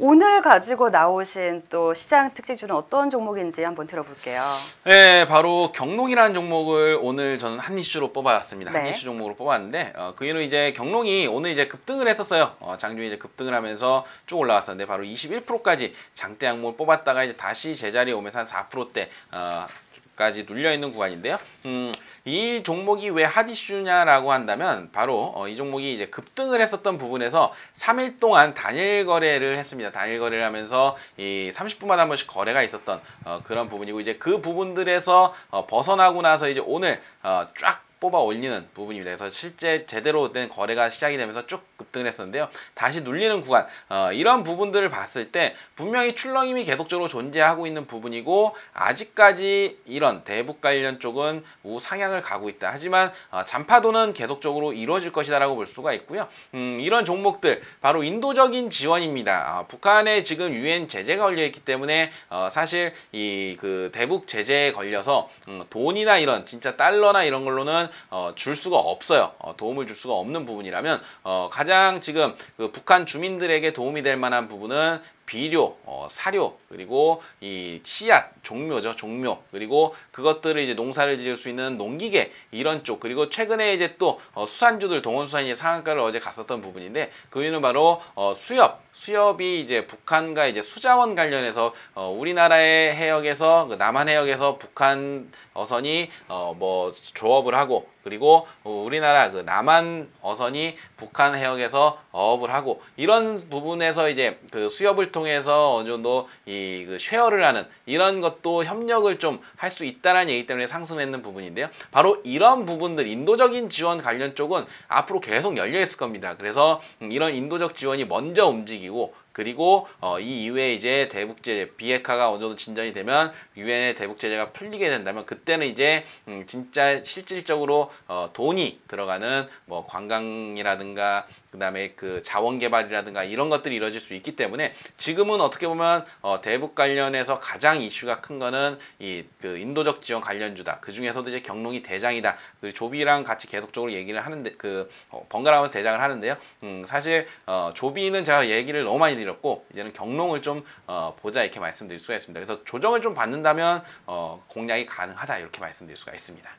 오늘 가지고 나오신 또 시장 특징주는 어떤 종목인지 한번 들어볼게요. 네, 바로 경농이라는 종목을 오늘 저는 한 이슈로 뽑아왔습니다. 한 네. 이슈 종목으로 뽑았는데 어, 그 이유는 이제 경농이 오늘 이제 급등을 했었어요. 어, 장중에 이제 급등을 하면서 쭉 올라왔었는데 바로 21%까지 장대 항목을 뽑았다가 이제 다시 제자리에 오면서 한 4%대 어, 까지 눌려 있는 구간인데요. 음, 이 종목이 왜 핫이슈냐라고 한다면 바로 어, 이 종목이 이제 급등을 했었던 부분에서 3일 동안 단일 거래를 했습니다. 단일 거래를 하면서 이 30분마다 한 번씩 거래가 있었던 어, 그런 부분이고 이제 그 부분들에서 어, 벗어나고 나서 이제 오늘 어, 쫙 뽑아 올리는 부분입니다. 그래서 실제 제대로 된 거래가 시작이 되면서 쭉 급등을 했었는데요. 다시 눌리는 구간 어, 이런 부분들을 봤을 때 분명히 출렁임이 계속적으로 존재하고 있는 부분이고 아직까지 이런 대북 관련 쪽은 우상향을 가고 있다. 하지만 어, 잔파도는 계속적으로 이루어질 것이다라고 볼 수가 있고요. 음, 이런 종목들 바로 인도적인 지원입니다. 어, 북한에 지금 유엔 제재가 걸려 있기 때문에 어, 사실 이 그 대북 제재에 걸려서 음, 돈이나 이런 진짜 달러나 이런 걸로는 어, 줄 수가 없어요. 어, 도움을 줄 수가 없는 부분이라면 어, 가장 지금 그 북한 주민들에게 도움이 될 만한 부분은 비료, 어, 사료, 그리고 이 씨앗, 종묘죠, 종묘, 그리고 그것들을 이제 농사를 지을 수 있는 농기계 이런 쪽, 그리고 최근에 이제 또 어, 수산주들 동원수산이 상한가를 어제 갔었던 부분인데 그 이유는 바로 어, 수협, 수협이 이제 북한과 이제 수자원 관련해서 어, 우리나라의 해역에서 그 남한 해역에서 북한 어선이 어, 뭐 조업을 하고 그리고 어, 우리나라 그 남한 어선이 북한 해역에서 어업을 하고 이런 부분에서 이제 그 수협을 통해서 어느 정도 이 그 쉐어를 하는 이런 것도 협력을 좀 할 수 있다라는 얘기 때문에 상승했는 부분인데요. 바로 이런 부분들 인도적인 지원 관련 쪽은 앞으로 계속 열려 있을 겁니다. 그래서 음, 이런 인도적 지원이 먼저 움직이고 그리고 어, 이 이후에 이제 대북 제재 비핵화가 어느 정도 진전이 되면 유엔의 대북 제재가 풀리게 된다면 그때는 이제 음, 진짜 실질적으로 어, 돈이 들어가는 뭐 관광이라든가 그다음에 그 자원 개발이라든가 이런 것들이 이루어질 수 있기 때문에 지금은 어떻게 보면 어, 대북 관련해서 가장 이슈가 큰 거는 이 그 인도적 지원 관련주다. 그 중에서도 이제 경농이 대장이다. 그 조비랑 같이 계속적으로 얘기를 하는데 그 어, 번갈아가면서 대장을 하는데요. 음, 사실 어, 조비는 제가 얘기를 너무 많이 드렸 고 이제는 경농을 좀 어, 보자 이렇게 말씀드릴 수가 있습니다. 그래서 조정을 좀 받는다면 어, 공략이 가능하다 이렇게 말씀드릴 수가 있습니다.